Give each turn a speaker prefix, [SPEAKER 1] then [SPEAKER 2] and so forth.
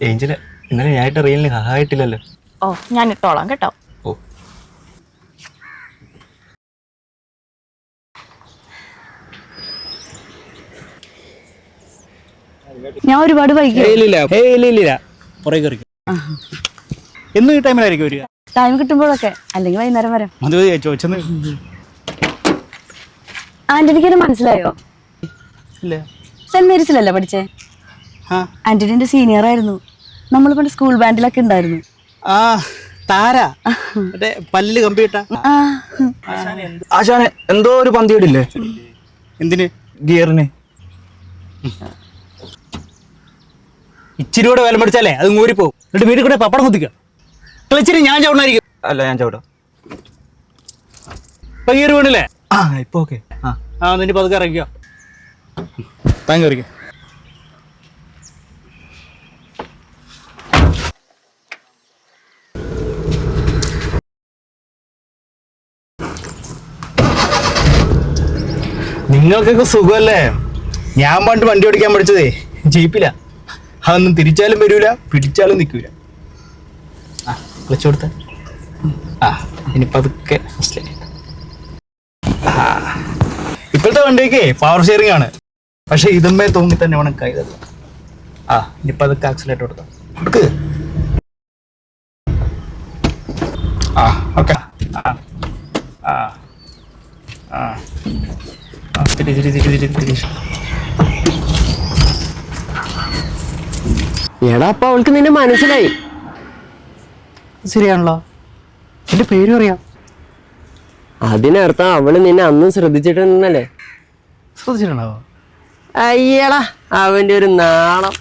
[SPEAKER 1] Angel ഇന്നലെ റീലിന് സഹായിട്ടില്ലല്ലോ.
[SPEAKER 2] ഓ ഞാൻ ഇട്ടോളാം കേട്ടോ.
[SPEAKER 1] ഓ.
[SPEAKER 3] ഞാൻ ഒരുപാട്
[SPEAKER 4] എന്നും ഈ ടൈമിലായിരിക്കും വരിക.
[SPEAKER 3] ടൈം കിട്ടുമ്പോഴൊക്കെ അല്ലെങ്കിൽ വൈകുന്നേരം വരാം. ആന്റണിക്ക് മനസ്സിലായോ?
[SPEAKER 4] ഇല്ല.
[SPEAKER 3] സെന്റ് മേരീസിലല്ലേ പഠിച്ചേ? ആന്റണി എന്റെ സീനിയർ ആയിരുന്നു. നമ്മൾ പണ്ട് സ്കൂൾ ബാൻഡിലൊക്കെ ഉണ്ടായിരുന്നു.
[SPEAKER 4] ആ താര. മറ്റേ പല്ലിൽ കമ്പിയിട്ട
[SPEAKER 3] ആ.
[SPEAKER 1] ആശാനെ എന്തോ ഒരു പന്തിയോടില്ലേ?
[SPEAKER 4] എന്തിന്?
[SPEAKER 1] ഗിയറിന്.
[SPEAKER 4] ഇച്ചിരി കൂടെ വില പഠിച്ചാലേ അത് ഊരിപ്പോവും. എന്നിട്ട് വീട്ടിൽ കൂടെ പപ്പടം കുത്തിക്കുക. ക്ലച്ചിന് ഞാൻ ചവിടണായിരിക്കും
[SPEAKER 1] അല്ല ഞാൻ ചവിടാം.
[SPEAKER 4] ഇപ്പൊ കയറി വീണില്ലേ?
[SPEAKER 1] ആ ഇപ്പൊ ഓക്കെ ആ.
[SPEAKER 4] ആ നിന്റെ പതുക്കെ ഇറങ്ങിക്കോ. താങ്ക് കയറിക്കോ നിങ്ങൾക്കൊക്കെ സുഖമല്ലേ? ഞാൻ പണ്ട് വണ്ടി ഓടിക്കാൻ പഠിച്ചതേ ജീപ്പില. അതൊന്നും തിരിച്ചാലും വരൂല പിടിച്ചാലും നിൽക്കൂല. ആ ക്ലച്ച് കൊടുത്ത. ആ ഇനി പതുക്കെ മനസ്സിലായി ഇപ്പോഴത്തെ വണ്ടിയൊക്കെ പവർ ഷെയറിംഗ് ആണ്. പക്ഷെ ഇതുമ്മേ തൂങ്ങി തന്നെ വേണം കൈ തരണം ആ ഇനിയിപ്പോ അതൊക്കെ ആക്സിലേറ്റ് കൊടുക്കാം. കൊടുക്ക്. ആ ഓക്കെ ആ ആ തിരി
[SPEAKER 5] എടാ അപ്പൊ അവൾക്ക് നിന്നെ മനസ്സിലായി.
[SPEAKER 4] ശരിയാണല്ലോ. എന്റെ പേര് അറിയാം.
[SPEAKER 5] അതിനർത്ഥം അവൾ നിന്നെ അന്നും ശ്രദ്ധിച്ചിട്ടുണ്ടല്ലേ
[SPEAKER 4] ശ്രദ്ധിച്ചിട്ടുണ്ടാവോ?
[SPEAKER 5] അയ്യടാ അവന്റെ ഒരു നാളം